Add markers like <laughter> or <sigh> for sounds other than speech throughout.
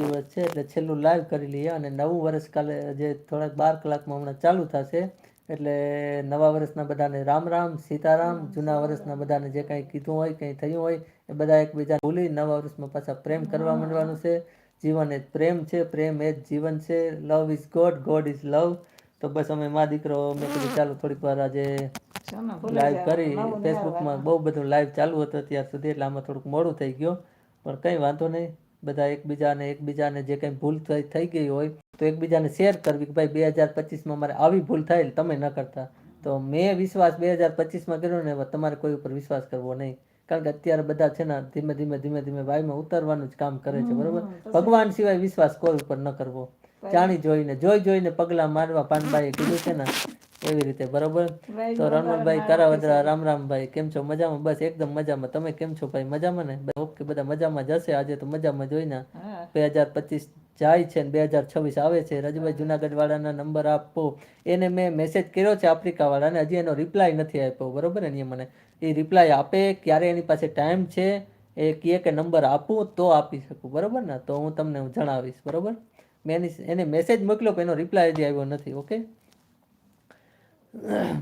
દિવસ છે એટલે છેલ્લું લાઈવ કરી લઈએ અને નવું વર્ષ કાલે જે થોડાક બાર કલાકમાં હમણાં ચાલુ થશે એટલે નવા વર્ષના બધાને રામ રામ સીતારામ જૂના વર્ષના બધાને જે કંઈ કીધું હોય કંઈ થયું હોય એ બધા એકબીજા ભૂલી નવા વર્ષમાં પાછા પ્રેમ કરવા માંડવાનું છે. જીવન એ પ્રેમ છે પ્રેમ એ જ જીવન છે. Love is god god is love તો બસ અમે મા દીકરો મેં કીધું ચાલો થોડીક વાર આજે લાઈવ કરી ફેસબુકમાં બહુ બધું લાઈવ ચાલુ હતું અત્યાર સુધી એટલે આમાં થોડુંક મોડું થઈ ગયું. પણ કંઈ વાંધો નહીં. બધા એકબીજાને એકબીજાને જે કંઈ ભૂલ થઈ ગઈ હોય તો એકબીજાને શેર કરવી કે ભાઈ બે હજાર પચીસમાં મારે આવી ભૂલ થાય તમે ન કરતા. તો મેં વિશ્વાસ બે હજાર પચીસમાં કર્યો ને તમારે કોઈ ઉપર વિશ્વાસ કરવો નહીં. કારણ કે અત્યારે બધા છે ને ધીમે ધીમે ધીમે ધીમે વાયમાં ઉતરવાનું જ કામ કરે છે બરોબર? ભગવાન સિવાય વિશ્વાસ કોઈ ઉપર ન કરવો. જાણી જોઈને જોઈ જોઈને પગલા મારવા પાનબાઈએ કીધું છે ને એવી રીતે? બરોબર? તો રણવણભાઈ કરાવદરા રામ રામભાઈ કેમ છો? મજામાં? બસ એકદમ મજામાં. તમે કેમ છો ભાઈ? મજામાં ને? ઓકે બધા મજામાં જશે આજે તો મજામાં જોઈને બે હજાર પચીસ જાય છે ને બે હજાર છવ્વીસ આવે છે. રજુભાઈ જુનાગઢ વાળાના નંબર આપો. એને મેં મેસેજ કર્યો છે આફ્રિકા વાળાને હજી એનો રિપ્લાય નથી આપ્યો. બરોબર ને મને એ રિપ્લાય આપે ક્યારે એની પાસે ટાઈમ છે એ કહે કે નંબર આપું તો આપી શકું. બરોબર ને? તો હું તમને હું જણાવીશ. બરોબર? મેં એની એને મેસેજ મોકલ્યો પણ એનો રિપ્લાય હજી આવ્યો નથી. ઓકે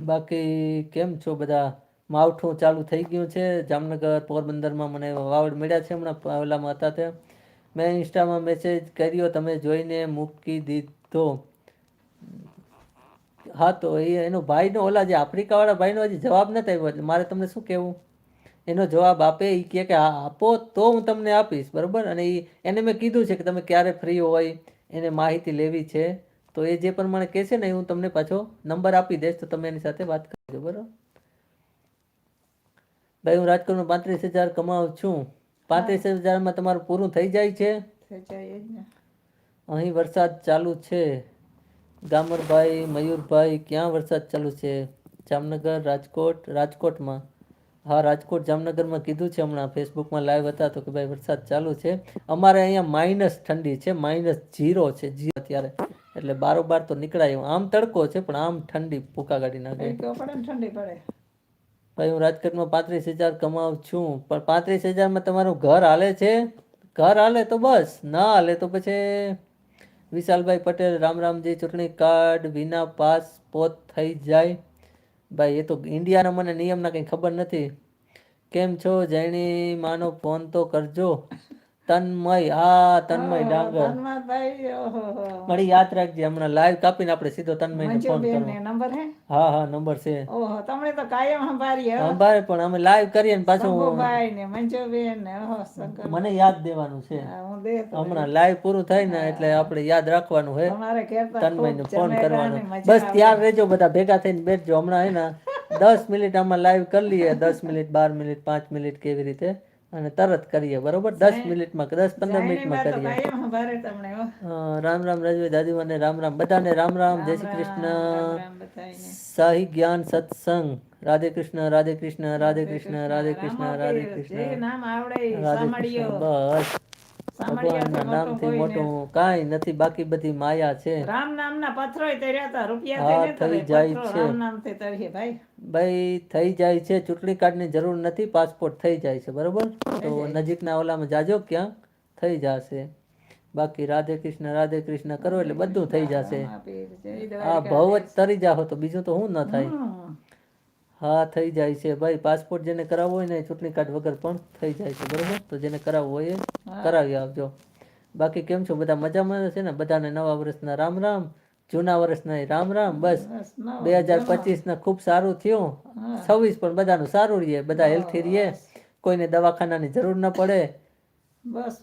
બાકી કેમ છો બધા? માવઠું ચાલુ થઈ ગયું છે. જામનગર, પોરબંદરમાં મને વાવડ મળ્યા છે હમણાં પાવલામાં હતા તે. મેં ઇન્સ્ટામાં મેસેજ કર્યો, તમે જોઈને મૂકી દીધો. હા, તો એ એનો ભાઈનો ઓલા જે આફ્રિકાવાળા ભાઈનો હજી જવાબ નથી આવ્યો મારે તમને શું કહેવું? એનો જવાબ આપે એ કહે કે, હા, આપો તો હું તમને આપીશ. બરાબર? અને એ એને મેં કીધું છે કે, તમે ક્યારે ફ્રી હોય? એને માહિતી લેવી છે. તો એ જે પ્રમાણે કહેશે ને હું તમને પાછો નંબર આપી દઈશ તો તમે એની સાથે વાત કરજો બરાબર? ભાઈ હું રાજકોટમાં પાંત્રીસ હજાર કમાઉં છું. પાંત્રીસ હજારમાં તમારું પૂરું થઈ જાય છે? અહીં વરસાદ ચાલુ છે. ગામરભાઈ મયુરભાઈ ક્યાં વરસાદ ચાલુ છે? જામનગર રાજકોટ રાજકોટમાં. હા રાજકોટ જામનગરમાં કીધું છે હમણાં ફેસબુકમાં લાઈવ હતા તો કે ભાઈ વરસાદ ચાલુ છે. અમારે અહીંયા માઇનસ ઠંડી છે માઇનસ જીરો છે જીરો અત્યારે. એટલે બારોબાર તો નીકળાય. આમ તડકો છે પણ આમ ઠંડી ભૂકા કાઢી નાખે. ઠંડી પડે. ભાઈ હું રાજકોટમાં પાંત્રીસ હજાર કમાવું છું પણ પાંત્રીસ હજારમાં તમારું ઘર હાલે છે? ઘર હાલે તો બસ ના હાલે તો પછી વિશાલભાઈ પટેલ રામ રામજી ચૂંટણી કાર્ડ વિના પાસપોર્ટ થઈ જાય. ભાઈ એ તો ઇન્ડિયાના મને નિયમના કંઈ ખબર નથી. કેમ છો જૈણી? માનો ફોન તો કરજો. તન્મય હા તન્મય ડાંગર. મારી યાદ રાખજે હમણાં લાઈવ કાપીને આપણે સીધો તન્મયને ફોન કરો નંબર હે? હા હા નંબર છે. ઓહો તમને તો કાયમ સંભાળી હે. અંબારે પણ અમે લાઈવ કરીએ ને પાછું. ભાઈ ને મંજુબેન ને ઓહો મને યાદ દેવાનું છે. હું દે હમણાં લાઈવ પૂરું થાય ને એટલે આપણે યાદ રાખવાનું હે તમારે ઘેર તો તન્મયને ફોન કરવાનો. બસ ત્યાર રહેજો બધા ભેગા થઈને બેઠજો હમણાં હે ને દસ મિનિટ આમાં લાઈવ કરી લઈએ. દસ મિનિટ બાર મિનિટ પાંચ મિનિટ કેવી રીતે અને તરત કરીએ બરોબર? દસ મિનિટમાં કે દસ પંદર મિનિટમાં કરીએ. રામ રામ રાજભાઈ દાદીમાને રામ રામ બધાને રામ રામ જય શ્રી કૃષ્ણ. સાહી જ્ઞાન સત્સંગ. રાધે કૃષ્ણ રાધે કૃષ્ણ રાધે કૃષ્ણ રાધે કૃષ્ણ રાધે કૃષ્ણ. રાધે કૃષ્ણ બસ. ભગવાનના નામથી મોટું કાંઈ નથી બાકી બધી માયા છે. રામ નામના પથ્થરો તર્યા હતા રૂપિયા થઈ જાય છે. રામ નામથી તરીએ ભાઈ. ભાઈ થઈ જાય છે. ચૂંટણી કાર્ડની જરૂર નથી પાસપોર્ટ થઈ જાય છે બરોબર? તો નજીકના ઓલામાં જાજો ક્યાં? થઈ જશે. બાકી રાધે કૃષ્ણ રાધે કૃષ્ણ કરો એટલે બધું થઈ જશે. આ ભવ જ તરી જાહો તો બીજું તો શું ન થાય. હા થઈ જાય છે. ભાઈ પાસપોર્ટ જેને કરાવવો હોય ને ચૂંટણી કાર્ડ વગર પણ થઈ જાય છે બરોબર? તો જેને કરાવવો હોય એ કરાવી આવજો બાકી કેમ છો? બધા મજામાં છે ને? બધાને નવા વર્ષના રામ રામ જૂના વર્ષના રામ રામ બસ. બે હજાર પચીસ ના ખૂબ સારું થયું. છવ્વીસ પણ બધાનું સારું રહીએ બધા હેલ્થી રહીએ કોઈને દવાખાનાની જરૂર ન પડે. બસ.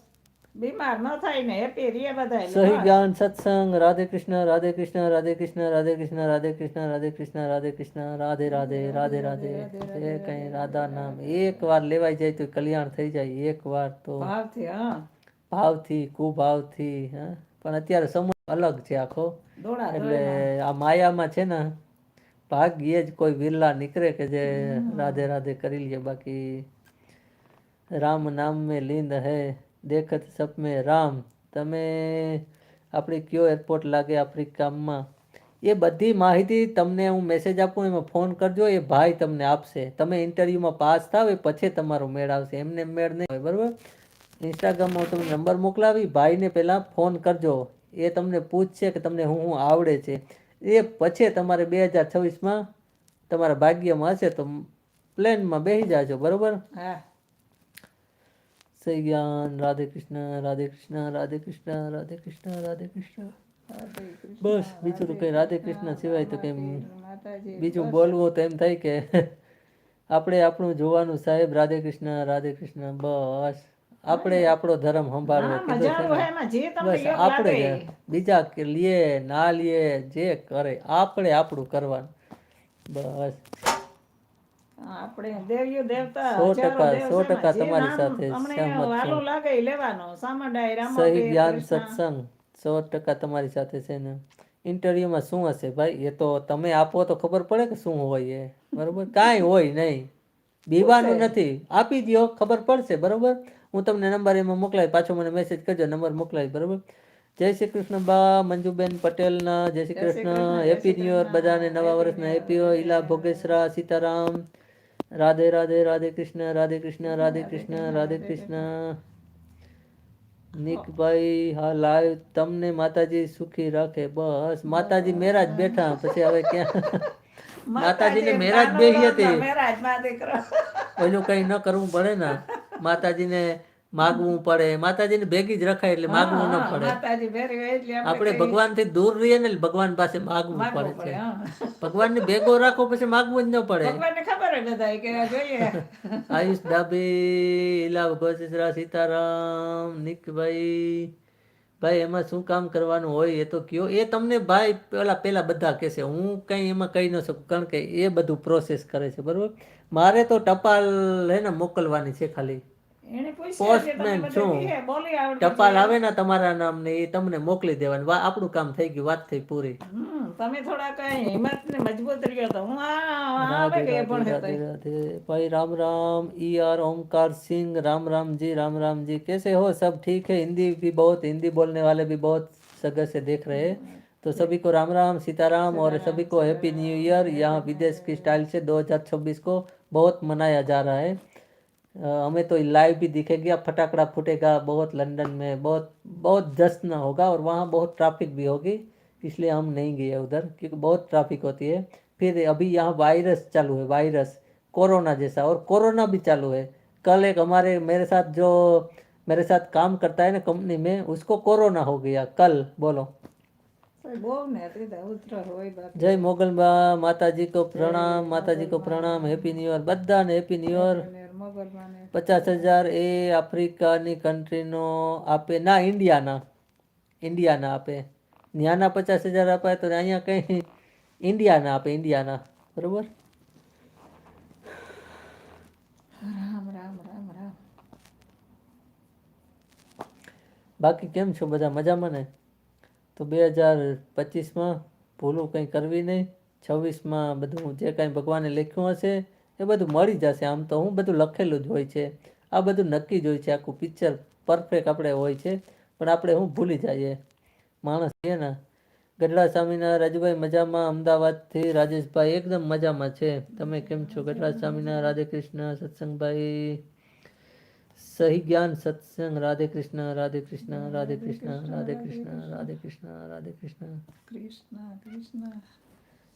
બીમાર ન થાય ને હેપી રે બધા સહી જ્ઞાન સત્સંગ રાધે કૃષ્ણ રાધે કૃષ્ણ રાધે કૃષ્ણ રાધે કૃષ્ણ રાધે કૃષ્ણ રાધે કૃષ્ણ રાધે કૃષ્ણ રાધે રાધે રાધે રાધે. જે કઈ રાધા નામ એક વાર લેવાઈ જાય તો કલ્યાણ થઈ જાય એક વાર તો ભાવથી હા. ભાવથી કુભાવથી હા. પણ અત્યારે સમય અલગ છે આખો. એટલે આ માયામાં છે ને ભાગ્યે જ કોઈ વિરલા નીકળે કે જે રાધે રાધે કરી લે બાકી રામ નામ મેં લીંદ હે દેખત સપમે રામ. તમે આપણી કયો એરપોર્ટ લાગે આફ્રિકામાં એ બધી માહિતી તમને હું મેસેજ આપું, એમાં ફોન કરજો, એ ભાઈ તમને આપશે. તમે ઇન્ટરવ્યૂમાં પાસ થાવ, એ પછી તમારો મેળ આવશે. એમને મેળ નહીં હોય, બરાબર? ઇન્સ્ટાગ્રામમાં તમને નંબર મોકલાવી, ભાઈને પહેલાં ફોન કરજો. એ તમને પૂછશે કે તમને હું હું આવડે છે. એ પછી તમારે બે હજાર છવ્વીસમાં તમારા ભાગ્યમાં હશે, તો પ્લેનમાં બેસી જાજો, બરાબર? હા. સહી જ્ઞાન રાધે કૃષ્ણ રાધે કૃષ્ણ રાધે કૃષ્ણ રાધે કૃષ્ણ રાધે કૃષ્ણ બસ બીજું તો કઈ રાધે કૃષ્ણ સિવાય તો કઈ બીજું બોલવું તો એમ થાય કે આપણે આપણું જોવાનું સાહેબ રાધે કૃષ્ણ રાધે કૃષ્ણ બસ. આપણે આપણો ધર્મ સંભાળવો બસ આપણે બીજા લીએ ના લીએ જે કરે આપણે આપણું કરવાનું. બસ. આપણે દેવીઓ દેવતા સો ટકા, સો ટકા તમારી સાથે સહમત. લાગે લેવાનો. સહી જ્ઞાન સત્સંગ સો ટકા તમારી સાથે છે ને. ઇન્ટરવ્યુમાં શું હશે ભાઈ? એ તો તમે આપો તો ખબર પડે કે શું હોય એ. બરોબર? કાંઈ હોય નહીં. બીવાનું નથી. આપી દો ખબર પડશે બરોબર? હું તમને નંબર એમાં મોકલાવી પાછો મને મેસેજ કરજો નંબર મોકલાવી બરોબર? જય શ્રી કૃષ્ણ બા મંજુબેન પટેલના Jay Shri Krishna happy new year બધાને નવા વર્ષના હેપી ઈલા ભોગેશરા સીતારામ. રાધે રાધે રાધે કૃષ્ણ રાધે કૃષ્ણ રાધે કૃષ્ણ રાધે કૃષ્ણ. નિકભાઈ હા લાઈવ. તમને માતાજી સુખી રાખે બસ. માતાજી મેરા જ બેઠા પછી હવે ક્યાં? માતાજીને મેરા જ બેહી હતી. ઓલું કઈ ન કરવું પડે ને. માતાજીને માગવું પડે. માતાજીને ભેગી જ રખાય એટલે માગવું ન પડે. માતાજી આપણે ભગવાનથી દૂર રહીએ ને ભગવાન પાસે માગવું પડે છે. ભગવાન ને ભેગો રાખો પછી માગવું જ ન પડે. ખબર <laughs> આયુષ ડાબી ઇલા ભગવતરા સીતારામ નિકભાઈ ભાઈ. એમાં શું કામ કરવાનું હોય એ તો કયો. એ તમને ભાઈ પેલા પેલા બધા કહેશે હું કંઈ એમાં કહી ન શકું કારણ કે એ બધું પ્રોસેસ કરે છે બરોબર? મારે તો ટપાલ હે ને મોકલવાની છે ખાલી. એને પૂછ્યું એટલે તમે Postman બધું છું. કહે, બોલી આવડે ટપાલ આવે ને તમારા નામને એ તમને મોકલી દેવાની વા આપણું કામ થઈ ગયું વાત થઈ પૂરી હમ તમે થોડા કઈ હિંમત ને મજબૂત રહ્યો તો હું આ આ આવે કે એ પણ राधे राधे भाई राम राम ई आर ओमकार सिंह राम राम जी राम राम जी कैसे हो सब ठीक है हिंदी भी बहुत हिंदी बोलने वाले भी बहुत सगर से देख रहे हैं तो सभी को राम राम सीताराम और सभी को हैप्पी न्यू ईयर यहाँ विदेश की स्टाइल से 2026 को बहुत मनाया जा रहा है अ, हमें तो लाइव भी दिखेगा फटाकड़ा फूटेगा बहुत लंदन में बहुत बहुत जश्न होगा और वहाँ बहुत ट्रैफिक भी होगी इसलिए हम नहीं गए उधर क्योंकि बहुत ट्रैफिक होती है फिर अभी यहाँ वायरस चालू है वायरस कोरोना जैसा और कोरोना भी चालू है कल एक हमारे मेरे साथ जो मेरे साथ काम करता है ना कंपनी में उसको कोरोना हो गया कल बोलो બહુ ને તે તો ઉતર હોય બાકી જય મોગલબા માતાજી કો પ્રણામ માતાજી કો પ્રણામ હેપી ન્યુ યર બધાને હેપી ન્યુ યર મોગલમાં ને પચાસ હજાર એ આફ્રિકાની કન્ટ્રીનો આપે. ના ઇન્ડિયાના. ઇન્ડિયાના આપે. ત્યાંના પચાસ હજાર અપાય તો અહીંયા કંઈ ઇન્ડિયાના આપે ઇન્ડિયાના. બરોબર? રામ રામ રામ રામ. બાકી કેમ છો બધા? મજામાં ને? તો બે હજાર પચીસમાં ભૂલું કંઈ કરવી નહીં. છવ્વીસમાં બધું જે કાંઈ ભગવાને લખ્યું હશે એ બધું મળી જશે. આમ તો હું બધું લખેલું જ હોય છે. આ બધું નક્કી જ હોય છે. આખું પિક્ચર પરફેક્ટ આપણે હોય છે. પણ આપણે હું ભૂલી જઈએ. માણસ છે ને, ગઢડા સ્વામીના રાજુભાઈ મજામાં, અમદાવાદથી રાજેશભાઈ એકદમ મજામાં છે. તમે કેમ છો? ગઢડા સ્વામીના રાધે કૃષ્ણ સત્સંગભાઈ, સહી જ્ઞાન, સત્સંગ Radhe Krishna Radhe Krishna Radhe Krishna Radhe Krishna Radhe Krishna Radhe Krishna Krishna Krishna.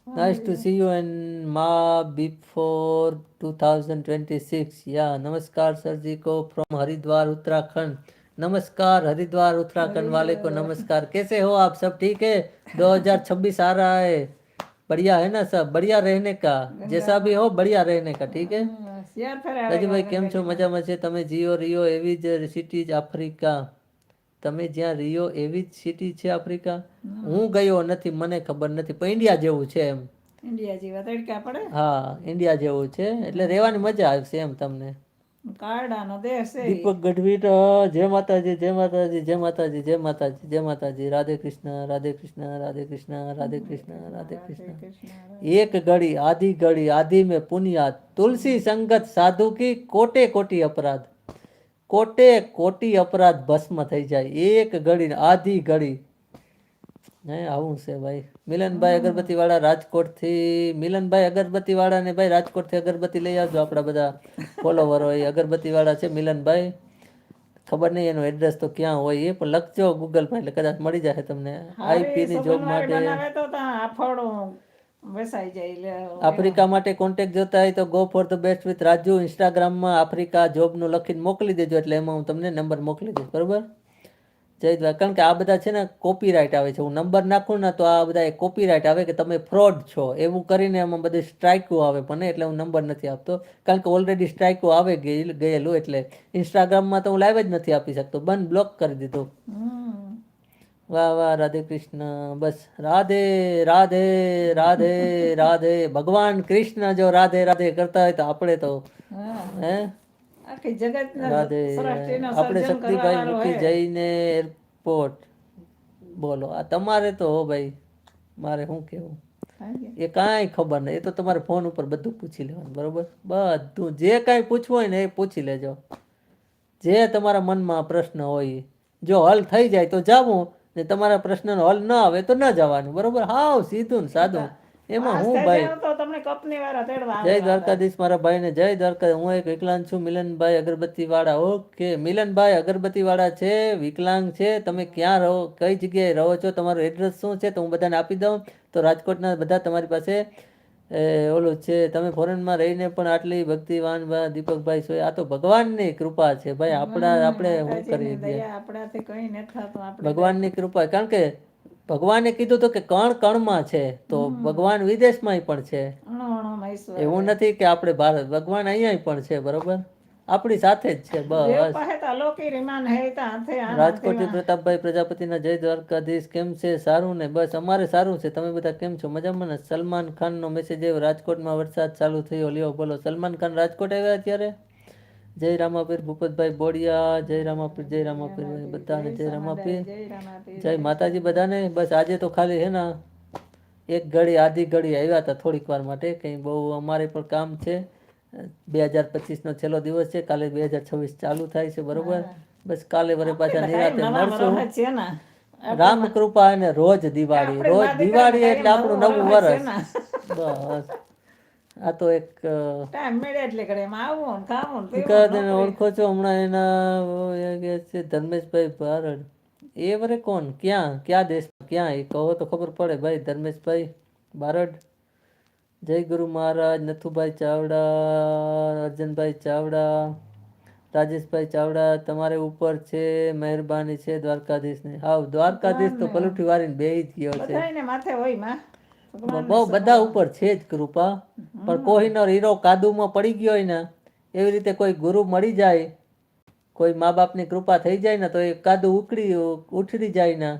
Nice to see you and Ma before 2026. Yeah, नमस्कार सर जी को from हरिद्वार उत्तराखंड नमस्कार हरिद्वार उत्तराखंड वाले को नमस्कार कैसे हो आप सब ठीक है 2026 आ रहा है बढ़िया है ना सब बढ़िया रहने का जैसा भी हो बढ़िया रहने का ठीक है શેર ફેરા રાજુભાઈ કેમ છો મજામાં છે તમે જીઓ રિયો એવી જ સિટી જ આફ્રિકા તમે જ્યાં રિયો એવી જ સિટી છે આફ્રિકા? હું. ગયો નથી મને ખબર નથી પણ ઇન્ડિયા જેવું છે એમ. ઇન્ડિયા જેવા તડકા પડે? હા ઇન્ડિયા જેવું છે એટલે રહેવાની મજા આવશે એમ તમને. કારડાનો દેશ છે દીપક ગઢવી તો જય માતાજી જય માતાજી જય માતાજી જય માતાજી જય માતાજી રાધે કૃષ્ણ રાધે કૃષ્ણ રાધે કૃષ્ણ રાધે કૃષ્ણ રાધે કૃષ્ણ. એક ગળી આધી ગળી આધી મેં પુનિયા તુલસી સંગત સાધુ કી કોટે કોટી અપરાધ. કોટે કોટી અપરાધ ભસ્મ થઈ જાય. એક ઘડી આધી ઘડી. આવું છે ભાઈ. મિલનભાઈ અગરબત્તી વાળા રાજકોટથી મિલનભાઈ અગરબત્તી વાળાને ભાઈ રાજકોટથી અગરબત્તી લઈ આવજો આપણા બધા ફોલોવર હોય. અગરબત્તી વાળા છે મિલનભાઈ. ખબર નહીં એનું એડ્રેસ તો ક્યાં હોય એ પણ લખજો ગૂગલમાં એટલે કદાચ મળી જશે તમને આઈપી ની જોબ માટે. વેસાઈ જાય એટલે આફ્રિકા માટે કોન્ટેક્ટ જોતા હોય તો go for the best with Raju. ઇન્સ્ટાગ્રામમાં આફ્રિકા જોબનું લખીને મોકલી દેજો એટલે એમાં હું તમને નંબર મોકલી દઈશ બરોબર? જય દ્વારા કારણ કે આ બધા છે ને કોપીરાઇટ આવે છે. હું નંબર નાખું ને તો આ બધા કોપીરાઇટ આવે કે તમે ફ્રોડ છો. એવું કરીને એમાં બધી સ્ટ્રાઇકો આવે પણ એટલે હું નંબર નથી આપતો. કારણ કે ઓલરેડી સ્ટ્રાઇકો આવે ગયેલું એટલે ઇન્સ્ટાગ્રામમાં તો હું લાઈવ જ નથી આપી શકતો. બંધ બ્લોક કરી દીધું. વાહ વાહ રાધે કૃષ્ણ. બસ રાધે રાધે રાધે રાધે. ભગવાન કૃષ્ણ જો રાધે રાધે કરતા હોય તો આપણે તો હે? રાધે આપણે શક્તિભાઈ મૂકી જઈને એરપોર્ટ બોલો આ તમારે તો હો ભાઈ મારે શું કેવું એ કાંઈ ખબર નહીં એ તો તમારે ફોન ઉપર બધું પૂછી લેવાનું બરોબર? બધું જે કાંઈ પૂછવું હોય ને એ પૂછી લેજો. જે તમારા મનમાં પ્રશ્ન હોય જો હલ થઈ જાય તો જાવું. ને તમારા પ્રશ્નનો હલ ન આવે તો ન જવાનું. બરોબર? હાવ સીધું ને સાદું. એમાં હું ભાઈ? જય દ્વારકાધીશ મારા ભાઈને જય દ્વારકા હું એક વિકલાંગ છું મિલનભાઈ અગરબત્તી વાળા ઓકે મિલનભાઈ અગરબત્તી વાળા છે વિકલાંગ છે તમે ક્યાં રહો કઈ જગ્યાએ રહો છો તમારું એડ્રેસ શું છે તો હું બધાને આપી દઉં. તો રાજકોટના બધા તમારી પાસે એ, ઓલું છે તમે ફોરેનમાં રહીને પણ આટલી ભક્તિવાન દીપકભાઈ સોય આ તો ભગવાનની કૃપા છે ભાઈ આપણા આપણે શું કરી દઈએ આપણાથી કંઈ નથી થતું આપણે ભગવાનની કૃપા કારણ કે ભગવાને કીધું તો કે કણ કણમાં છે તો ભગવાન વિદેશમાં પણ છે. એવું નથી કે આપણે ભારત ભગવાન અહીંયા પણ છે બરોબર? આપણી સાથે જ છે બસ. રાજકોટ પ્રતાપભાઈ પ્રજાપતિના જય દ્વારકાધીશ કેમ છે? સારું ને? બસ અમારે સારું છે. તમે બધા કેમ છો? મજામાં ને? સલમાન ખાનનો મેસેજ આવ્યો રાજકોટમાં વરસાદ ચાલુ થયો. લ્યો બોલો સલમાન ખાન રાજકોટ આવ્યા અત્યારે? જય રામાપીર ભૂપતભાઈ બોડિયા જય રામાપીર જય રામાપીર બધાને જય રામાપીર. જય રામાપીર. જય માતાજી બધાને. બસ આજે તો ખાલી હે ને એક ઘડી આધી ઘડી આવ્યા હતા થોડીક વાર માટે. કંઈ બહુ અમારે પણ કામ છે. બે હજાર પચીસનો છેલ્લો દિવસ છે. કાલે બે હજાર છવ્વીસ ચાલુ થાય છે બરોબર? બસ કાલે વરે પાછા નિરાતે મળશું. રામ કૃપા અને રોજ દિવાળી. રોજ દિવાળી એટલે આપણું નવું વર્ષ બસ. આ તો એક એને ઓળખો છો? હમણાં એના છે ધર્મેશભાઈ ભારત એ વરે કોણ? ક્યાં? ક્યાં દેશ ક્યાં? એ કહો તો ખબર પડે ભાઈ ધર્મેશભાઈ બારડ જય ગુરુ મહારાજ નથુભાઈ ચાવડા અર્જનભાઈ ચાવડા રાજેશભાઈ ચાવડા તમારે ઉપર છે મહેરબાની છે દ્વારકાધીશની. હાવ દ્વારકાધીશ તો પલુઠી વાળીને બે જ ગયો છે. માથે હોયમાં. બહુ બધા ઉપર છે જ કૃપા. પણ કોઈનો હીરો કાદુમાં પડી ગયો હોય ને એવી રીતે કોઈ ગુરુ મળી જાય કોઈ મા બાપની કૃપા થઈ જાય ને તો એ કાદુ ઉકળી ઉઠડી જાય ને.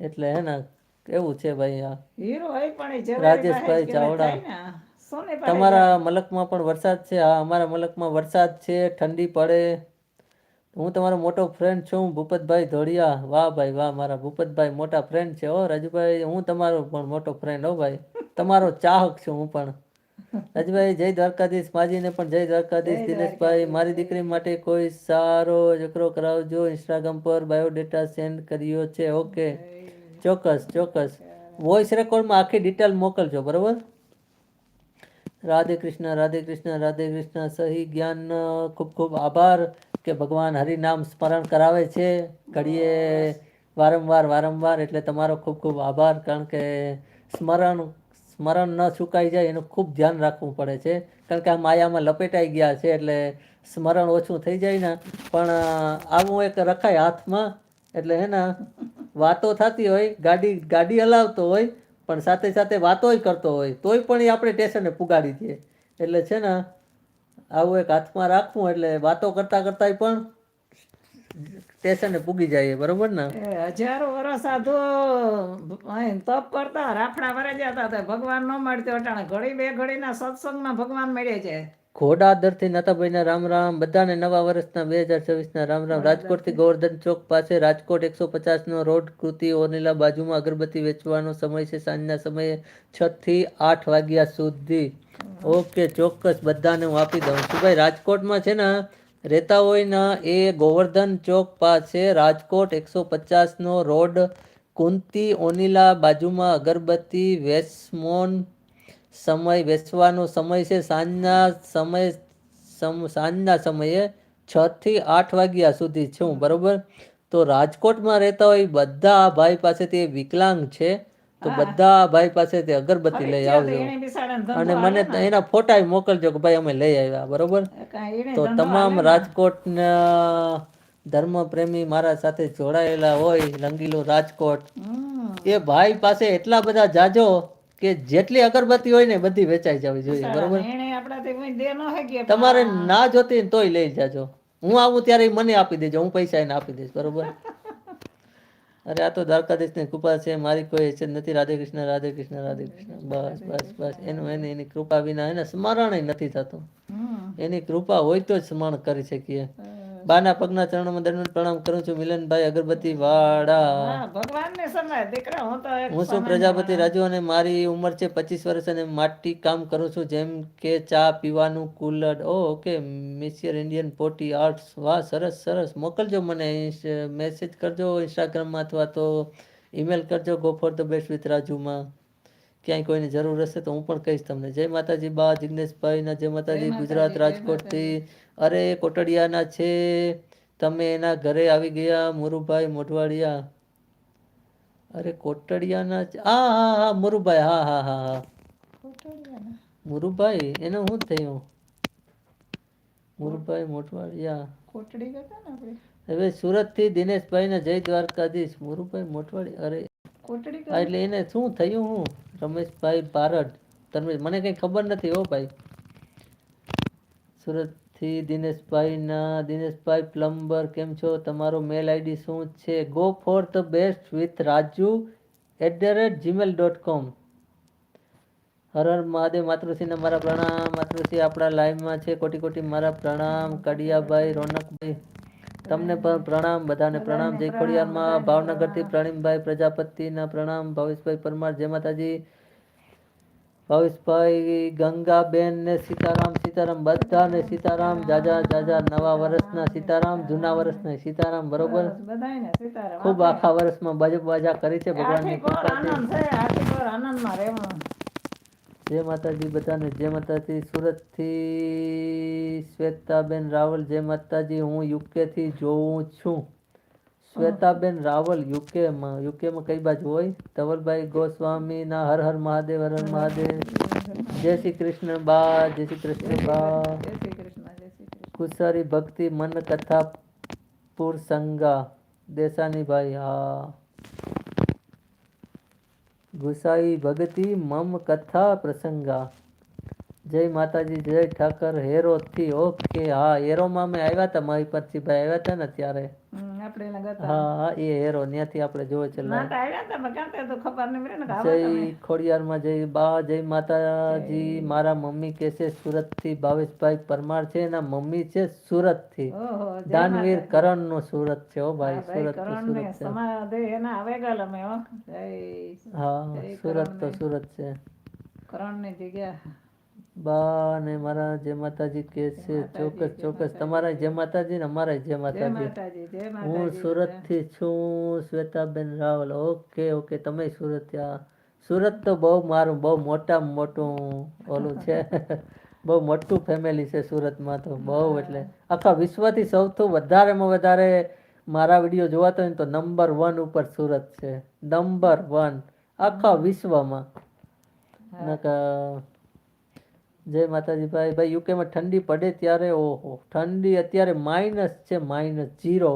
એટલે હે ને એવું છે ભાઈ આ? હીરો હોય પણ રાજેશભાઈ ચાવડા. તમારા મલકમાં પણ વરસાદ છે? હા અમારા મલકમાં વરસાદ છે ઠંડી પડે. હું તમારો મોટો ફ્રેન્ડ છું ભૂપતભાઈ ધોળિયા. વાહ ભાઈ વાહ મારા ભૂપતભાઈ મોટા ફ્રેન્ડ છે હો રાજુભાઈ. હું તમારો પણ મોટો ફ્રેન્ડ હો ભાઈ. તમારો ચાહક છું હું પણ. રાજુભાઈ જય દ્વારકાધીશ માજીને પણ જય દ્વારકાધીશ દિનેશભાઈ. મારી દીકરી માટે કોઈ સારો જકરો કરાવજો. ઇન્સ્ટાગ્રામ પર બાયોડેટા સેન્ડ કર્યો છે. ઓકે ચોક્કસ ચોક્કસ. વોઇસ રેકોર્ડમાં આખી ડિટેલ મોકલજો, બરાબર? રાધે કૃષ્ણ રાધે કૃષ્ણ રાધે કૃષ્ણ, સહી જ્ઞાન, ખૂબ ખૂબ આભાર કે ભગવાન હરિનામ સ્મરણ કરાવે છે. ઘડીએ વારંવાર વારંવાર એટલે તમારો ખૂબ ખૂબ આભાર કારણ કે સ્મરણ સ્મરણ ન ચૂકાઈ જાય એનું ખૂબ ધ્યાન રાખવું પડે છે. કારણ કે આ માયામાં લપેટાઈ ગયા છે એટલે સ્મરણ ઓછું થઈ જાય ને. પણ, આવું એક રખાય હાથમાં એટલે હે ને વાતો થતી હોય, ગાડી ગાડી હલાવતો હોય, પણ સાથે સાથે વાતોય કરતો હોય, તોય પણ એ આપણે સ્ટેશને પુગાડી દે. એટલે છે ને, આવું એક હાથમાં રાખવું એટલે વાતો કરતા કરતા પણ સ્ટેશને પૂગી જાય, બરોબર ને? હજારો વર્ષ સાધુ તપ કરતા, રાફડા ભરે જતા ભગવાન ન મળતો, અટાણે ઘડી બે ઘડીના સત્સંગમાં ભગવાન મળે છે. ઘોડાદરથી નતાભાઈના રામ રામ બધાને નવા વર્ષના બે હજાર છવ્વીસના રામ રામ. રાજકોટથી ગોવર્ધન ચોક પાસે રાજકોટ એકસો પચાસનો રોડ કૃતિ ઓનેલા બાજુમાં અગરબત્તી વેચવાનો સમય છે સાંજના સમયે છ થી આઠ વાગ્યા સુધી. ઓકે ચોક્કસ બધાને હું આપી દઉં છું. ભાઈ રાજકોટમાં છે ને રહેતા હોય ને એ ગોવર્ધન ચોક પાસે રાજકોટ એકસો પચાસનો રોડ કુંતી ઓનિલા બાજુમાં અગરબત્તી વેસમોન સમય બેસવાનો સમય છે. સાંજના સમય સાંજના સમયે છ થી આઠ વાગ્યા સુધી છું બરોબર? તો રાજકોટમાં રહેતા હોય બધા ભાઈ પાસેથી વિકલાંગ છે. તો બધા ભાઈ પાસેથી અગરબત્તી લઈ આવજો. અને મને એના ફોટા મોકલજો કે ભાઈ અમે લઈ આવ્યા બરોબર? તો તમામ રાજકોટ ને. રાજકોટના ધર્મ પ્રેમી મારા સાથે જોડાયેલા હોય રંગીલો રાજકોટ. એ ભાઈ પાસે એટલા બધા જાજો કે જેટલી અગરબત્તી હોય ને બધી વેચાઈ જવી જોઈએ બરોબર? તમારે ના જોતી ને તોય લઈ જાજો. હું આવું ત્યારે મને આપી દેજો હું પૈસા એને આપી દઈશ બરોબર? <laughs> અરે આ તો દ્વારકાધીશની કૃપા છે મારી કોઈ હેસિયત નથી રાધે કૃષ્ણ રાધે કૃષ્ણ રાધે કૃષ્ણ બસ બસ બસ એનું એની એની કૃપા વિના એને સ્મરણ નથી થતું. એની કૃપા હોય તો જ સ્મરણ કરી શકીએ. બાના પગના ચરણોમાં દંડવત પ્રણામ કરું છું મિલનભાઈ અગરબત્તી વાળા ભગવાનને સમય દીકરા હું તો હું છું પ્રજાપતિ રાજુ અને મારી ઉંમર છે પચીસ વર્ષ અને માટી કામ કરું છું જેમ કે ચા પીવાનું કુલર ઓ ઓકે મિસિયર ઇન્ડિયન પોટી આર્ટ્સ. વાહ સરસ સરસ. મોકલજો મને મેસેજ કરજો ઇન્સ્ટાગ્રામમાં અથવા તો ઈમેલ કરજો go for the best with રાજુમાં. ક્યાંય કોઈની જરૂર હશે તો હું પણ કહીશ તમને. જય માતાજી બા જિગ્નેશભાઈના જય માતાજી ગુજરાત રાજકોટથી. અરે કોટડિયાના છે. તમે એના ઘરે આવી ગયા મુરુભાઈ મોઢવાડિયા. અરે કોટડિયાના હા હા હા મુરુભાઈ હા હા હા હા. મુરુભાઈ એનું શું થયું? મુરુભાઈ મોટવાડિયા કોટડી કરતા ને આપણે? હવે દિનેશભાઈ ને જય દ્વારકાધીશ. મુરુભાઈ મોટવાડિયા અરે. કોટડી એટલે એને શું થયું હું? રમેશભાઈ બારડ તમે મને કઈ ખબર નથી હો ભાઈ. સુરતથી દિનેશભાઈના દિનેશભાઈ પ્લમ્બર કેમ છો? તમારો મેલ આઈડી શું છે? Go for the best with Raju at the rate gmail dot com Har Har Mahadev માતૃશ્રીને મારા પ્રણામ. માતૃશ્રી આપણા લાઈવમાં છે. કોટી કોટી મારા પ્રણામ. કડિયાભાઈ રોનકભાઈ તમને પણ પ્રણામ. બધાને પ્રણામ. જય ખોડિયારમાં ભાવનગરથી પ્રણીમભાઈ પ્રજાપતિના પ્રણામ. ભાવેશભાઈ પરમાર જય માતાજી. ભાવેશભાઈ ગંગાબેન ને સીતારામ સીતારામ બધાને સીતારામ જાજા જાજા નવા વર્ષના સીતારામ જૂના વર્ષના સીતારામ બરોબર? ખૂબ આખા વર્ષમાં બાજુ બાજા કરી છે ભગવાનની કૃપાથી. જય માતાજી બધાને જય માતાજી. સુરતથી શ્વેતાબેન રાવલ જય માતાજી. હું યુકેથી જોઉં છું. શ્વેતાબેન રાવલ યુકેમાં યુકેમાં કઈ બાજુ હોય? ધવલભાઈ ગોસ્વામીના હર હર મહાદેવ હર હર મહાદેવ. જય શ્રી કૃષ્ણ બા જય શ્રી કૃષ્ણ બા. જય શ્રી કૃષ્ણ જય શ્રી કૃષ્ણ. કુસારી ભક્તિ મન કથા પુર સંગા. દેસાનીભાઈ હા. ગુસાઈ ભગતિ મમ કથા પ્રસંગા. જય માતાજી જય ઠાકર હેરો થી ઓકે. હા હેરોમાં અમે આવ્યા હતા મારી પરથી ભાઈ આવ્યા હતા ને ત્યારે. હમ, આપણે એના હા એ હેરો ત્યાંથી આપણે જોવે છે માતા આવ્યા હતા પણ કાંતે તો ખબર નહીં પડે ને કે જય. ખોડિયારમાં જય બા જય માતાજી મારા મમ્મી કે છે સુરતથી ભાવેશભાઈ પરમાર છે એના મમ્મી છે સુરતથી ઓહો દાનવીર કરણનું સુરત છે હો ભાઈ સુરત તો સુરત છે. એના આવે ગયેલા અમે હા. સુરત તો સુરત છે. કરણની જગ્યા. બા ને મારા જય માતાજી કે છે ચોક્કસ ચોક્કસ તમારા જય માતાજી ને અમારા જય માતાજી. હું સુરતથી છું શ્વેતાબેન રાવલ. ઓકે ઓકે તમે સુરત સુરત તો બહુ મારું બહુ મોટામાં મોટું ઓલું છે. <laughs> બહુ મોટું ફેમિલી છે સુરતમાં તો બહુ એટલે. આખા વિશ્વથી સૌથી વધારેમાં વધારે મારા વીડિયો જોવાતો હોય તો નંબર વન ઉપર સુરત છે. નંબર વન આખા વિશ્વમાં. નકર જય માતાજી ભાઈ ભાઈ યુકેમાં ઠંડી પડે ત્યારે ઓહો ઠંડી અત્યારે માઇનસ છે માઇનસ જીરો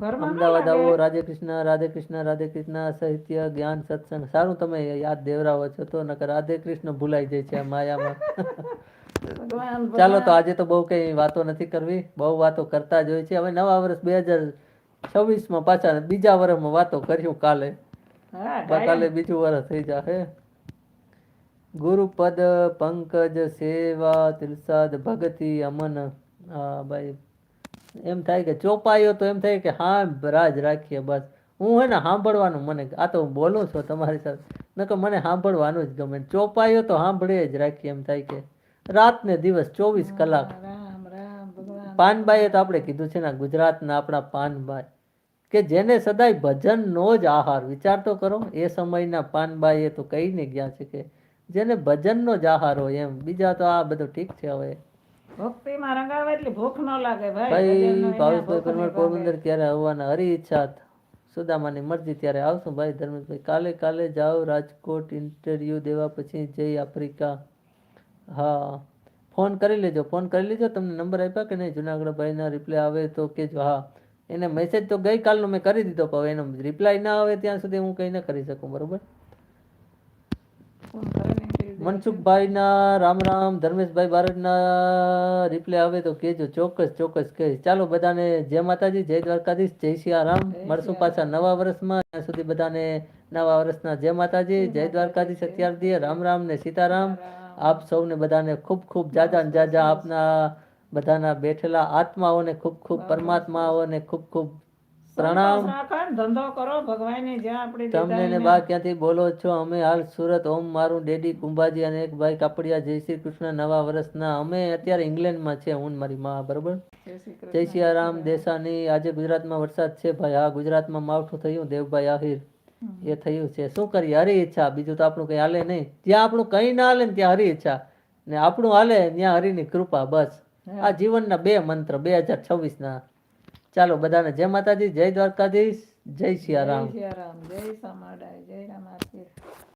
અમદાવાદ આવો રાધે કૃષ્ણ રાધે કૃષ્ણ રાધે કૃષ્ણ સાહિત્ય જ્ઞાન સત્સંગ. સારું તમે યાદ દેવરાવો છો તો નકર રાધે કૃષ્ણ ભૂલાઈ જાય છે આ માયામાં. ચાલો તો આજે તો બહુ કઈ વાતો નથી કરવી. બહુ વાતો કરતા જ હોય છે. હવે નવા વર્ષ બે હજાર છવ્વીસમાં પાછા બીજા વર્ષમાં વાતો કર્યું કાલે. કાલે બીજું વર્ષ થઈ જશે. ગુરુપદ પંકજ સેવા તિલસાદ ભગતિ અમન. હા ભાઈ એમ થાય કે ચોપાયો તો એમ થાય કે હા રાજ રાખીએ બસ. હું હે ને સાંભળવાનું મને આ તો હું બોલું છું તમારી સાથે. નકર મને સાંભળવાનું જ ગમે. ચોપાયો તો સાંભળે જ રાખીએ એમ થાય કે. રાત ને દિવસ ચોવીસ કલાક. પાનબાઈએ તો આપણે કીધું છે ને ગુજરાતના આપણા પાનબાઈ કે જેને સદાય ભજનનો જ આહાર. વિચાર તો કરો એ સમયના પાનબાઈએ તો કહીને ગયા છે કે જેને ભજનનો જ આહાર હોય એમ. બીજા તો આ બધું ઠીક છે હવે. ભક્તિમાં રંગાવે એટલે ભૂખ ન લાગે ભાઈ. ભાઈ ભાવેશભાઈ પરમાર પોરબંદર ક્યારે આવવાના. હરી ઈચ્છા. સુદામાની મરજી ત્યારે આવશું ભાઈ ધર્મેશભાઈ. કાલે કાલે જાઓ રાજકોટ ઇન્ટરવ્યૂ દેવા પછી જઈ આફ્રિકા. હા. ફોન કરી લેજો. ફોન કરી લેજો. તમને નંબર આપ્યા કે નહીં? જુનાગઢ ભાઈના રિપ્લાય આવે તો કેજો. હા. એને મેસેજ તો ગઈકાલનો મેં કરી દીધો પણ એનો રિપ્લાય ના આવે ત્યાં સુધી હું કંઈ ન કરી શકું. બરોબર ફોન કરીને interview દેવા. મનસુખભાઈના રામ રામ ધર્મેશભાઈ બારડના રિપ્લે આવે તો કહેજો ચોક્કસ ચોક્કસ કહીશ ચાલો બધાને જય માતાજી જય દ્વારકાધીશ જય સિયારામ મળશું પાછા નવા વર્ષમાં. ત્યાં સુધી બધાને નવા વર્ષના જય માતાજી જય દ્વારકાધીશ અત્યારથી. રામ રામ ને સીતારામ. આપ સૌને બધાને ખૂબ ખૂબ જાજા ને જાજા આપના બધાના બેઠેલા આત્માઓને ખૂબ ખૂબ પરમાત્માઓને ખૂબ ખૂબ પ્રણામ. ધંધો કરો ભગવાનની જ્યાં આપણી તમને ને બા ક્યાંથી બોલો છો? અમે હાલ સુરત ઓમ મારું ડેડી કુંભાજી અને એક ભાઈ કાપડિયા જય શ્રી કૃષ્ણ નવા વર્ષના. અમે અત્યારે ઇંગ્લેન્ડમાં છે હું મારી માં બરોબર? જય શ્રી રામ દેસાની. આજે ગુજરાતમાં વરસાદ છે ભાઈ. હા ગુજરાતમાં માવઠું થયું દેવભાઈ આહિર. એ થયું છે. શું કરીએ હરી ઈચ્છા. બીજું તો આપણું કઈ હાલે નહીં. જ્યાં આપણું કઈ ના હાલે ને ત્યાં હરી ઈચ્છા. ને આપણું હાલે ત્યાં હરિની કૃપા બસ. આ જીવનના બે મંત્ર બે હજાર છવ્વીસ ના ચાલો બધાને જય માતાજી જય દ્વારકાધીશ જય સિયારામ. જય શિયારામ જય સમાડાય જય રામાપીર